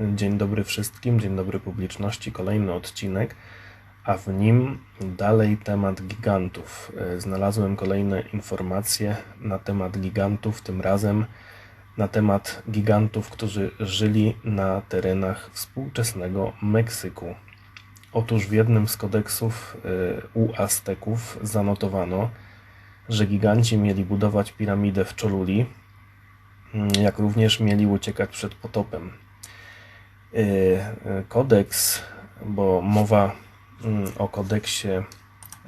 Dzień dobry wszystkim, dzień dobry publiczności. Kolejny odcinek, a w nim dalej temat gigantów. Znalazłem kolejne informacje na temat gigantów, tym razem na temat gigantów, którzy żyli na terenach współczesnego Meksyku. Otóż w jednym z kodeksów y, u Azteków zanotowano, że giganci mieli budować piramidę w Choluli, mm, jak również mieli uciekać przed potopem. Y, y, kodeks, bo mowa mm, o kodeksie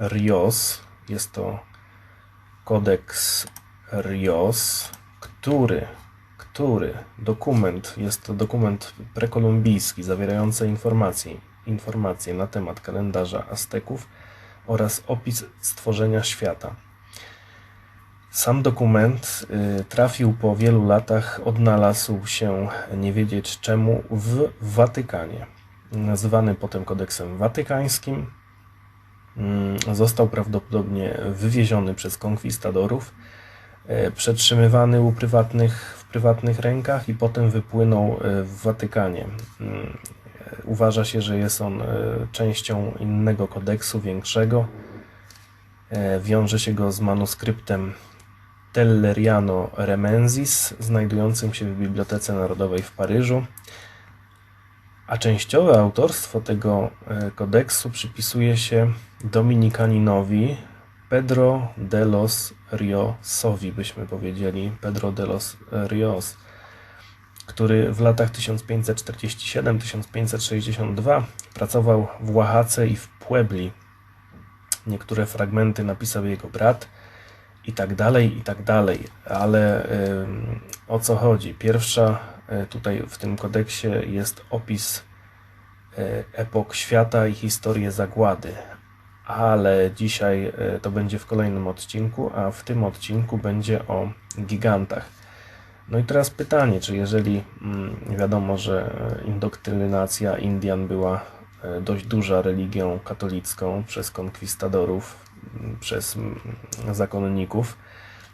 Rios, jest to kodeks Rios, który, który dokument, jest to dokument prekolumbijski zawierający informacje, informacje na temat kalendarza Azteków oraz opis stworzenia świata. Sam dokument y, trafił po wielu latach, odnalazł się nie wiedzieć czemu w Watykanie. Nazywany potem kodeksem watykańskim, mm, został prawdopodobnie wywieziony przez konkwistadorów, y, przetrzymywany u prywatnych, w prywatnych rękach i potem wypłynął y, w Watykanie. Mm, uważa się, że jest on częścią innego kodeksu, większego. Wiąże się go z manuskryptem Telleriano Remensis, znajdującym się w Bibliotece Narodowej w Paryżu, a częściowe autorstwo tego e, kodeksu przypisuje się dominikaninowi Pedro de los Riosowi, byśmy powiedzieli, Pedro de los Rios, który w latach 1547-1562 pracował w Oaxace i w Puebli. Niektóre fragmenty napisał jego brat, i tak dalej, i tak dalej. Ale o co chodzi? Pierwsza e, tutaj w tym kodeksie jest opis e, epok świata i historię zagłady. Ale dzisiaj e, to będzie w kolejnym odcinku, a w tym odcinku będzie o gigantach. No i teraz pytanie, czy jeżeli mm, wiadomo, że indoktrynacja Indian była dość duża religią katolicką przez konkwistadorów, przez zakonników,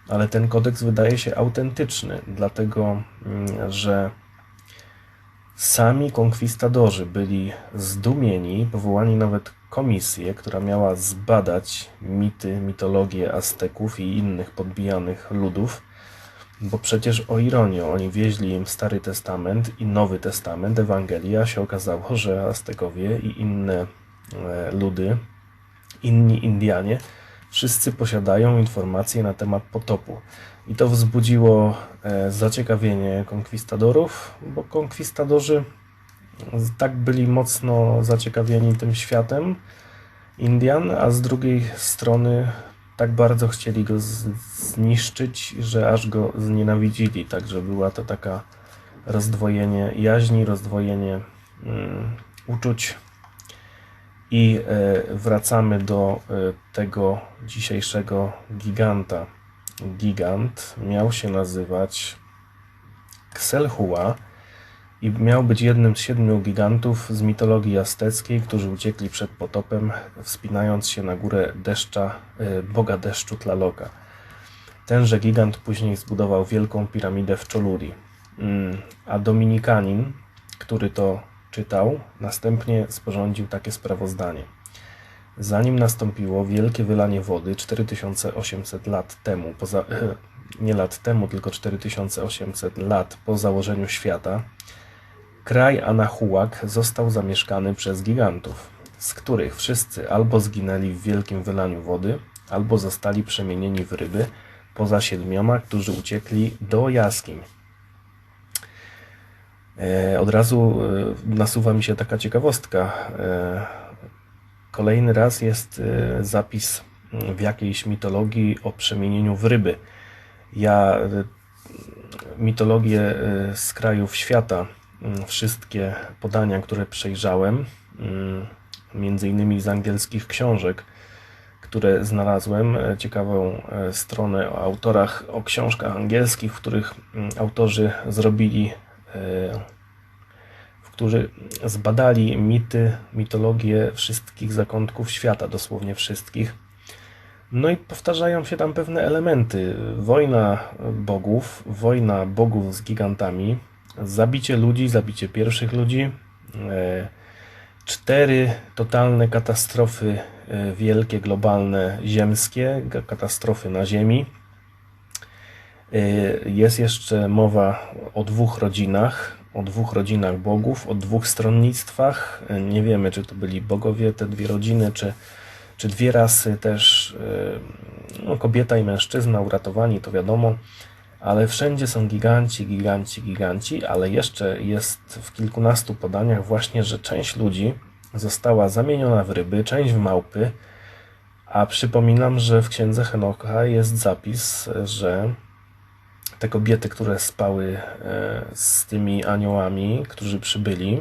ale ten kodeks wydaje się autentyczny, dlatego mm, że sami konkwistadorzy byli zdumieni, powołani nawet komisję, która miała zbadać mity, mitologię Azteków i innych podbijanych ludów, bo przecież o ironię, oni wieźli im Stary Testament i Nowy Testament, Ewangelia, się okazało, że Aztekowie i inne e, ludy inni Indianie, wszyscy posiadają informacje na temat potopu. I to wzbudziło e, zaciekawienie konkwistadorów, bo konkwistadorzy tak byli mocno zaciekawieni tym światem Indian, a z drugiej strony tak bardzo chcieli go zniszczyć, że aż go znienawidzili. Także była to taka rozdwojenie jaźni, rozdwojenie um, uczuć i e, wracamy do e, tego dzisiejszego giganta. Gigant miał się nazywać Kselhua i miał być jednym z siedmiu gigantów z mitologii azteckiej, którzy uciekli przed potopem, wspinając się na górę deszcza, e, boga deszczu Tlaloka. Tenże gigant później zbudował wielką piramidę w Choluli. Mm, a Dominikanin, który to czytał, następnie sporządził takie sprawozdanie. Zanim nastąpiło wielkie wylanie wody 4800 lat temu, poza, nie lat temu, tylko 4800 lat po założeniu świata, kraj Anahuac został zamieszkany przez gigantów, z których wszyscy albo zginęli w wielkim wylaniu wody, albo zostali przemienieni w ryby, poza siedmioma, którzy uciekli do jaskiń. E, od razu e, nasuwa mi się taka ciekawostka. E, kolejny raz jest zapis w jakiejś mitologii o przemienieniu w ryby. Ja mitologię z krajów świata, wszystkie podania, które przejrzałem, między innymi z angielskich książek, które znalazłem, ciekawą stronę o autorach, o książkach angielskich, w których autorzy zrobili którzy zbadali mity, mitologię wszystkich zakątków świata, dosłownie wszystkich. No i powtarzają się tam pewne elementy. Wojna bogów, wojna bogów z gigantami, zabicie ludzi, zabicie pierwszych ludzi, e, cztery totalne katastrofy e, wielkie, globalne, ziemskie, katastrofy na Ziemi. E, Jest jeszcze mowa o dwóch rodzinach, o dwóch rodzinach bogów, o dwóch stronnictwach. E, Nie wiemy, czy to byli bogowie, te dwie rodziny, czy, czy dwie rasy też, e, no, kobieta i mężczyzna uratowani, to wiadomo, ale wszędzie są giganci, giganci, giganci, ale jeszcze jest w kilkunastu podaniach właśnie, że część ludzi została zamieniona w ryby, część w małpy, a przypominam, że w księdze Henocha jest zapis, że te kobiety, które spały e, z tymi aniołami, którzy przybyli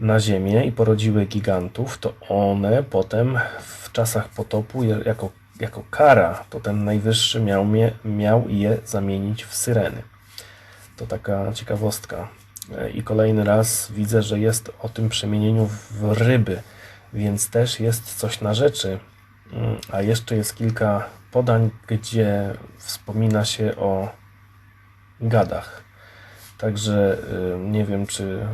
na ziemię i porodziły gigantów, to one potem w czasach potopu jako, jako kara, to ten najwyższy miał, miał je zamienić w syreny. To taka ciekawostka. E, I kolejny raz widzę, że jest o tym przemienieniu w ryby, więc też jest coś na rzeczy. Mm, A jeszcze jest kilka podań, gdzie wspomina się o gadach. Także y, nie wiem, czy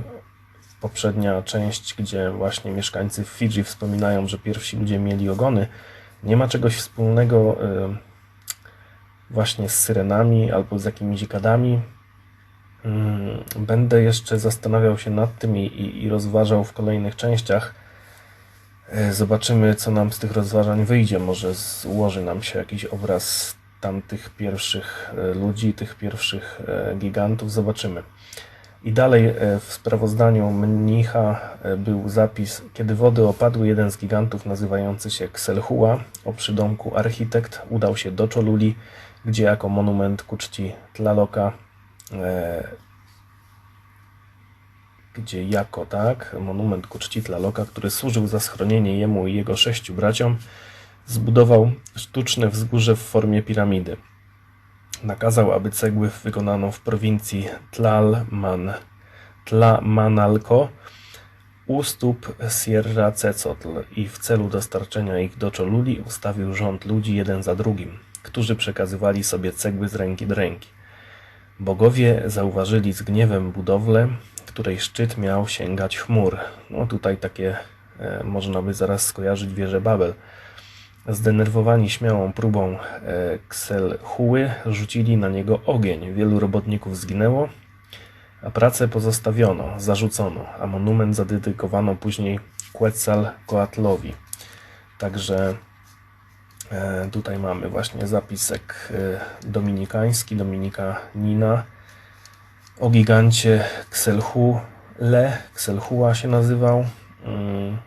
poprzednia część, gdzie właśnie mieszkańcy Fidżi wspominają, że pierwsi ludzie mieli ogony, nie ma czegoś wspólnego y, właśnie z syrenami albo z jakimiś gadami. Mm, Będę jeszcze zastanawiał się nad tym i, i, i rozważał w kolejnych częściach. E, Zobaczymy, co nam z tych rozważań wyjdzie. Może złoży nam się jakiś obraz tamtych pierwszych e, ludzi, tych pierwszych e, gigantów. Zobaczymy. I dalej w sprawozdaniu mnicha był zapis, kiedy wody opadły, jeden z gigantów nazywający się Kselhua o przydomku architekt udał się do Choluli, gdzie jako monument ku czci Tlaloka gdzie jako tak, monument ku czci Tlaloka, który służył za schronienie jemu i jego sześciu braciom, zbudował sztuczne wzgórze w formie piramidy. Nakazał, aby cegły wykonano w prowincji Tlalman, Tlamanalco u stóp Sierra Cecotl i w celu dostarczenia ich do Choluli ustawił rząd ludzi jeden za drugim, którzy przekazywali sobie cegły z ręki do ręki. Bogowie zauważyli z gniewem budowlę, której szczyt miał sięgać chmur. No tutaj takie e, można by zaraz skojarzyć wieżę Babel. Zdenerwowani śmiałą próbą e, rzucili na niego ogień. Wielu robotników zginęło, a pracę pozostawiono, zarzucono, a monument zadedykowano później Quetzalcoatlowi. Także e, tutaj mamy właśnie zapisek e, dominikański, Dominika Nina o gigancie Kselhule, Kselhua się nazywał. Mm,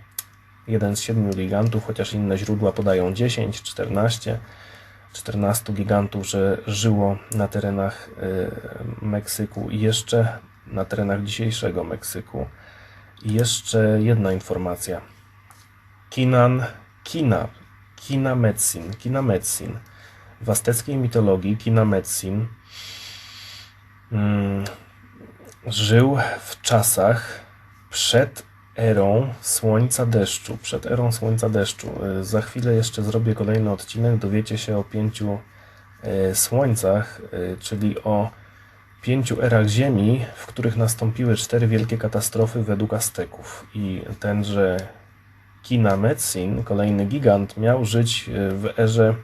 Jeden z siedmiu gigantów, chociaż inne źródła podają 10, 14, 14 gigantów, że żyło na terenach y, Meksyku i jeszcze na terenach dzisiejszego Meksyku. I jeszcze jedna informacja. Kinan, Kina, Kina Metsin, Kina Metsin. W azteckiej mitologii Kina Metsin mm, żył w czasach przed erą Słońca Deszczu. Przed erą Słońca Deszczu. Y, Za chwilę jeszcze zrobię kolejny odcinek. Dowiecie się o pięciu y, słońcach, y, czyli o pięciu erach Ziemi, w których nastąpiły cztery wielkie katastrofy według Azteków. I tenże Kina Metsin, kolejny gigant, miał żyć w erze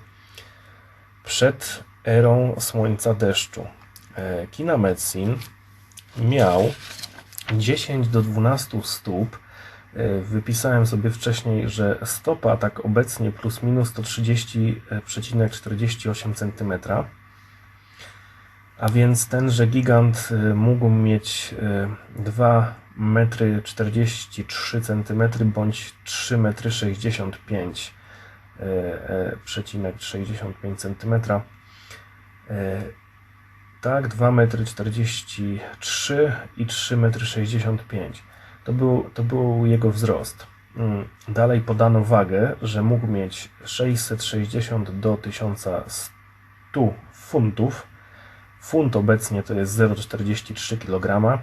przed erą Słońca Deszczu. E, Kina Metsin miał 10 do 12 stóp. E, Wypisałem sobie wcześniej, że stopa tak obecnie plus minus to 30,48 cm. A więc tenże gigant e, mógł mieć e, 2 metry 43 cm bądź 3 metry 65 e, e, przecinek 65 cm. Tak, 2 metry 43 i 3 metry 65. To był, to był jego wzrost. Mm, Dalej podano wagę, że mógł mieć 660 do 1100 funtów. Funt obecnie to jest 0,43 kg,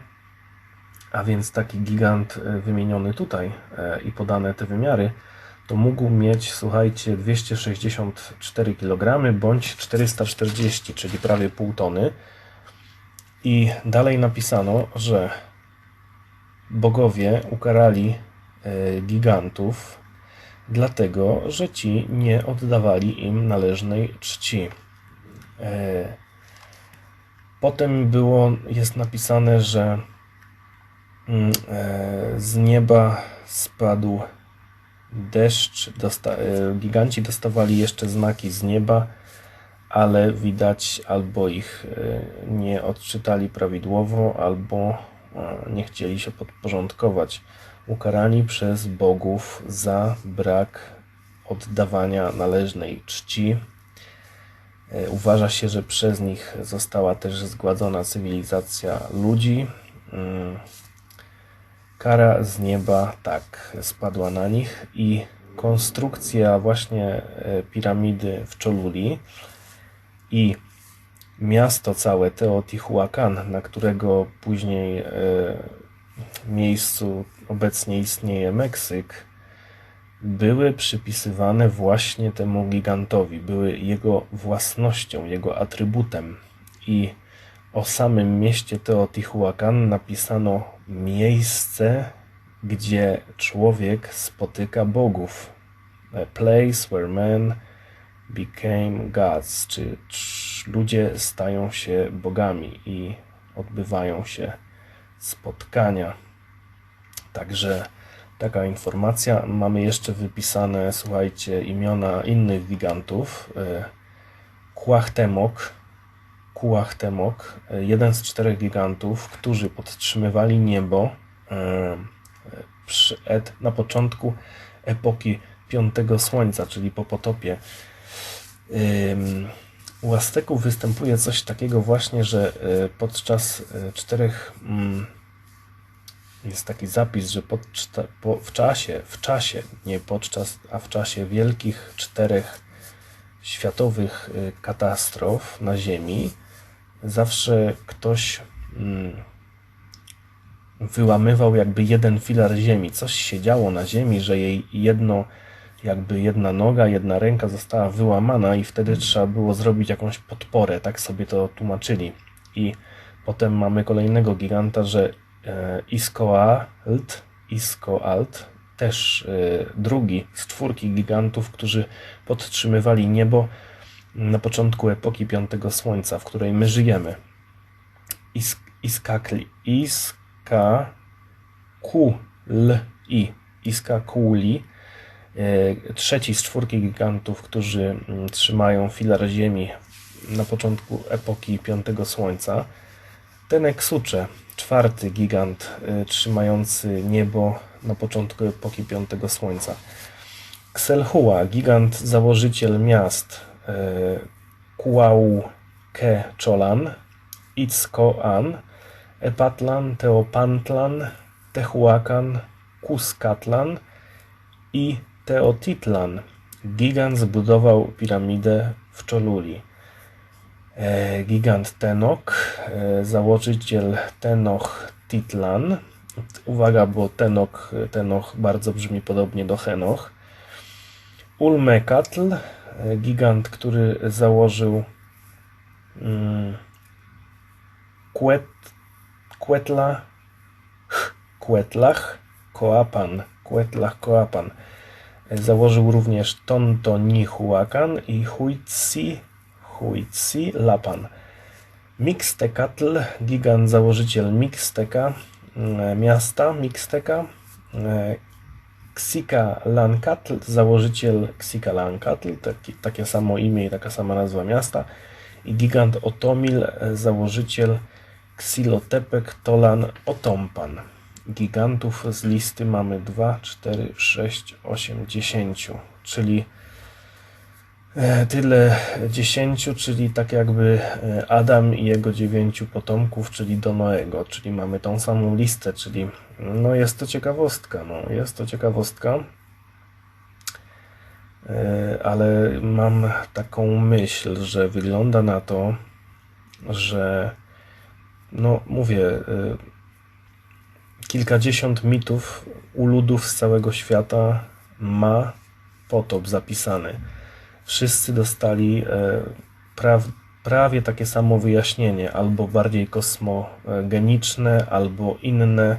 a więc taki gigant e, wymieniony tutaj e, i podane te wymiary, to mógł mieć, słuchajcie, 264 kg bądź 440, czyli prawie pół tony. I dalej napisano, że bogowie ukarali e, gigantów, dlatego że ci nie oddawali im należnej czci. E, Potem było, jest napisane, że mm, e, z nieba spadł deszcz, dosta, e, giganci dostawali jeszcze znaki z nieba, ale widać albo ich e, nie odczytali prawidłowo, albo e, nie chcieli się podporządkować. Ukarani przez bogów za brak oddawania należnej czci. Uważa się, że przez nich została też zgładzona cywilizacja ludzi. Kara z nieba tak spadła na nich i konstrukcja właśnie e, piramidy w Choluli i miasto całe Teotihuacan, na którego później e, miejscu obecnie istnieje Meksyk, były przypisywane właśnie temu gigantowi, były jego własnością, jego atrybutem. I o samym mieście Teotihuacan napisano miejsce, gdzie człowiek spotyka bogów. A place where men became gods, czy, ludzie stają się bogami i odbywają się spotkania. Także taka informacja. Mamy jeszcze wypisane, słuchajcie, imiona innych gigantów. E, Kuachtemok, Kuachtemok, e, jeden z czterech gigantów, którzy podtrzymywali niebo e, et, na początku epoki piątego słońca, czyli po potopie. U Azteków występuje coś takiego właśnie, że e, podczas e, czterech mm, jest taki zapis, że podczta, po, w czasie, w czasie, nie podczas, a w czasie wielkich czterech światowych katastrof na Ziemi, zawsze ktoś mm, wyłamywał jakby jeden filar Ziemi. Coś się działo na Ziemi, że jej jedno, jakby jedna noga, jedna ręka została wyłamana i wtedy trzeba było zrobić jakąś podporę. Tak sobie to tłumaczyli. I potem mamy kolejnego giganta, że e, Iskoalt, Iskoalt, też e, drugi z czwórki gigantów, którzy podtrzymywali niebo na początku epoki piątego słońca, w której my żyjemy. Is, iskakli, iska Kuli, e, trzeci z czwórki gigantów, którzy mm, trzymają filar ziemi na początku epoki piątego słońca. Teneksucze, czwarty gigant y, trzymający niebo na początku epoki piątego słońca. Kselhua, gigant założyciel miast y, Kuauke Cholan, Itzcoan, Epatlan, Teopantlan, Tehuacan, Cuscatlan i Teotitlan. Gigant zbudował piramidę w Choluli. E, Gigant Tenok, e, założyciel Tenoch Titlan. Uwaga, bo Tenok, Tenoch bardzo brzmi podobnie do Henoch. Ulmekatl, e, gigant, który założył mm, Quet, Quetla, Koapan, Quetlach, Koapan. E, Założył również Tontonihuacan i Huitsi Huitsi Lapan. Mixtecatl, gigant założyciel Mixteca, mm, miasta Mixteca. Xika Lancatl, założyciel Xika Lancatl, taki, takie samo imię i taka sama nazwa miasta. I gigant Otomil, założyciel Xilotepek Tolan Otompan. Gigantów z listy mamy 2, 4, 6, 8, 10, czyli E, Tyle dziesięciu, czyli tak jakby e, Adam i jego dziewięciu potomków, czyli do Noego, czyli mamy tą samą listę, czyli no jest to ciekawostka, no jest to ciekawostka, E, ale mam taką myśl, że wygląda na to, że no mówię, e, kilkadziesiąt mitów u ludów z całego świata ma potop zapisany. Wszyscy dostali e, praw, prawie takie samo wyjaśnienie, albo bardziej kosmogeniczne, albo inne,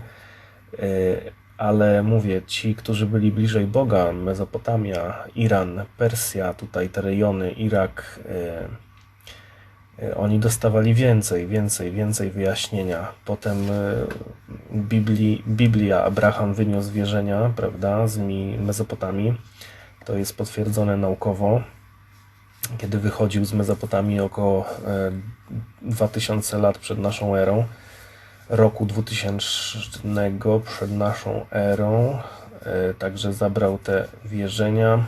ale mówię, ci, którzy byli bliżej Boga, Mezopotamia, Iran, Persja, tutaj te rejony, Irak, e, e, oni dostawali więcej, więcej, więcej wyjaśnienia. Potem e, Biblia, Abraham wyniósł wierzenia, prawda, z mi- Mezopotamii. To jest potwierdzone naukowo kiedy wychodził z Mezopotamii około e, 2000 lat przed naszą erą, roku 2000 przed naszą erą, e, także zabrał te wierzenia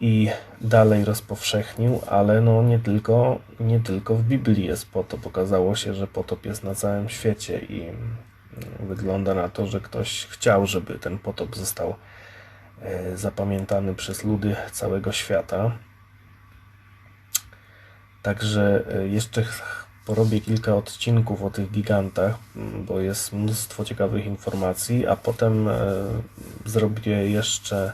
i dalej rozpowszechnił, ale no nie tylko, nie tylko w Biblii jest potop. Okazało się, że potop jest na całym świecie i mm, wygląda na to, że ktoś chciał, żeby ten potop został e, zapamiętany przez ludy całego świata. Także e, jeszcze porobię kilka odcinków o tych gigantach, m, bo jest mnóstwo ciekawych informacji, a potem e, zrobię jeszcze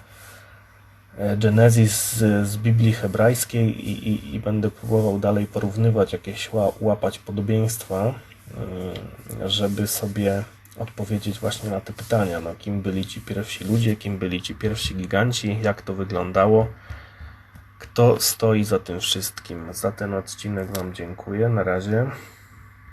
e, Genesis z, Biblii hebrajskiej i, i, i będę próbował dalej porównywać, jakieś ła, łapać podobieństwa, y, żeby sobie odpowiedzieć właśnie na te pytania, no, kim byli ci pierwsi ludzie, kim byli ci pierwsi giganci, jak to wyglądało, kto stoi za tym wszystkim. Za ten odcinek Wam dziękuję. Na razie.